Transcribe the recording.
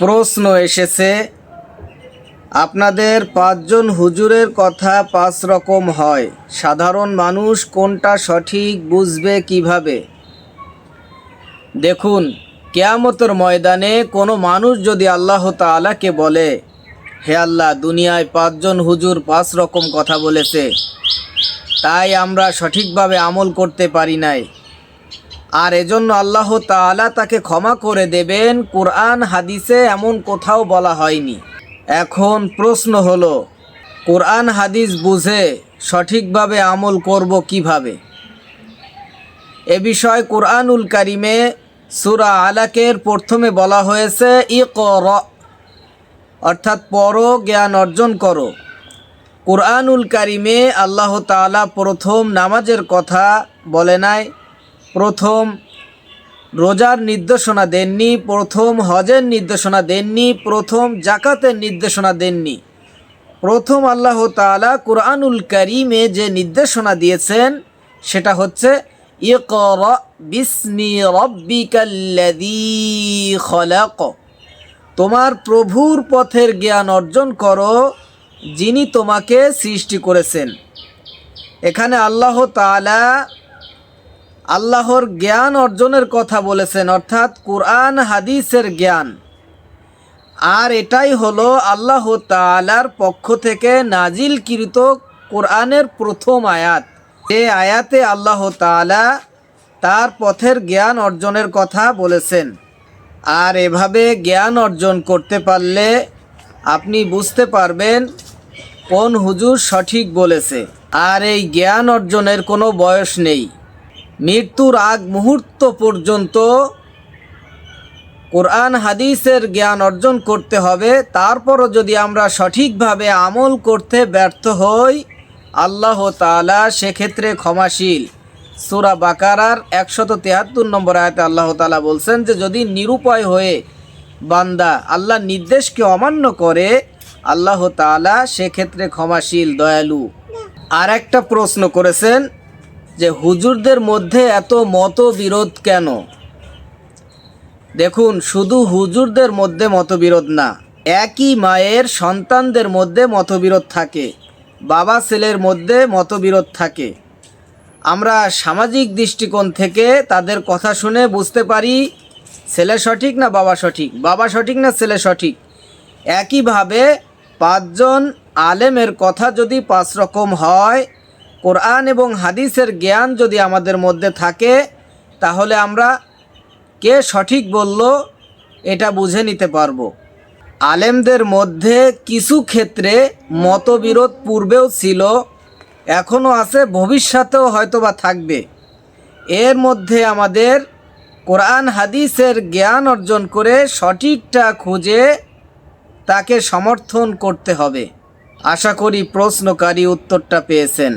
প্রশ্ন এসেছে, আপনাদের পাঁচজন হুজুরের কথা পাঁচ রকম হয়। সাধারণ মানুষ কোনটা সঠিক বুঝবে কীভাবে? দেখুন, কেয়ামতের ময়দানে কোনো মানুষ যদি আল্লাহ তাআলাকে বলে, হে আল্লাহ, দুনিয়ায় পাঁচজন হুজুর পাঁচ রকম কথা বলেছে। তাই আমরা সঠিকভাবে আমল করতে পারি নাই। আর এজন্য আল্লাহ তাআলা তাকে ক্ষমা করে দেবেন। কোরআন, হাদিসে এমন কোথাও বলা হয়নি। এখন প্রশ্ন হলো, কোরআন, হাদিস বুঝে সঠিকভাবে আমল করব কীভাবে? এ বিষয়ে কোরআনুল কারিমে সুরা আলাকের প্রথমে বলা হয়েছে ই কর অর্থাৎ পর জ্ঞান অর্জন করো। কোরআনুল কারিমে আল্লাহ তাআলা প্রথম নামাজের কথা বলে নাই প্রথম রোজার নির্দেশনা দেননি, প্রথম হজের নির্দেশনা দেননি, প্রথম জাকাতের নির্দেশনা দেননি। প্রথম আল্লাহ তাআলা কোরআনুল কারিমে যে নির্দেশনা দিয়েছেন, সেটা হচ্ছে তোমার প্রভুর পথের জ্ঞান অর্জন করো, যিনি তোমাকে সৃষ্টি করেছেন। এখানে আল্লাহ তাআলা আল্লাহর জ্ঞান অর্জনের কথা বলেছেন, অর্থাৎ কোরআন, হাদিসের জ্ঞান। আর এটাই হলো আল্লাহ তাআলার পক্ষ থেকে নাজিলকৃত কোরআনের প্রথম আয়াত। এ আয়াতে আল্লাহ তাআলা তার পথের জ্ঞান অর্জনের কথা বলেছেন। আর এভাবে জ্ঞান অর্জন করতে পারলে আপনি বুঝতে পারবেন কোন হুজুর সঠিক বলেছে। আর এই জ্ঞান অর্জনের কোনো বয়স নেই। মৃত্যুর আগ মুহূর্ত পর্যন্ত কোরআন হাদিসের জ্ঞান অর্জন করতে হবে। তারপরও যদি আমরা সঠিকভাবে আমল করতে ব্যর্থ হই, আল্লাহ তাআলা সেক্ষেত্রে ক্ষমাশীল। সুরা বাকারার একশত তেহাত্তর নম্বর আয়তে আল্লাহ তালা বলছেন যে, যদি নিরুপায় হয়ে বান্দা আল্লাহর নির্দেশকে অমান্য করে, আল্লাহ তাআলা সেক্ষেত্রে ক্ষমাশীল, দয়ালু। আর একটা প্রশ্ন করেছেন যে হুজুরদের মধ্যে এত মতবিরোধ কেন? দেখুন, শুধু হুজুরদের মধ্যে মতবিরোধ না, একই মায়ের সন্তানদের মধ্যে মতবিরোধ থাকে, বাবা ছেলের মধ্যে মতবিরোধ থাকে। আমরা সামাজিক দৃষ্টিকোণ থেকে তাদের কথা শুনে বুঝতে পারি, ছেলে সঠিক না বাবা সঠিক? বাবা সঠিক না ছেলে সঠিক? একইভাবে পাঁচজন আলেমের কথা যদি পাঁচ রকম হয় কোরআন এবং হাদিসের জ্ঞান যদি আমাদের মধ্যে থাকে, তাহলে আমরা কে সঠিক বলল এটা বুঝে নিতে পারব। আলেমদের মধ্যে কিছু ক্ষেত্রে মতবিরোধ পূর্বেও ছিল এখনও আছে, ভবিষ্যতেও হয়তোবা থাকবে। এর মধ্যে আমাদের কোরআন, হাদিসের জ্ঞান অর্জন করে সঠিকটা খুঁজে তাকে সমর্থন করতে হবে। আশা করি প্রশ্নকারী উত্তরটা পেয়েছেন।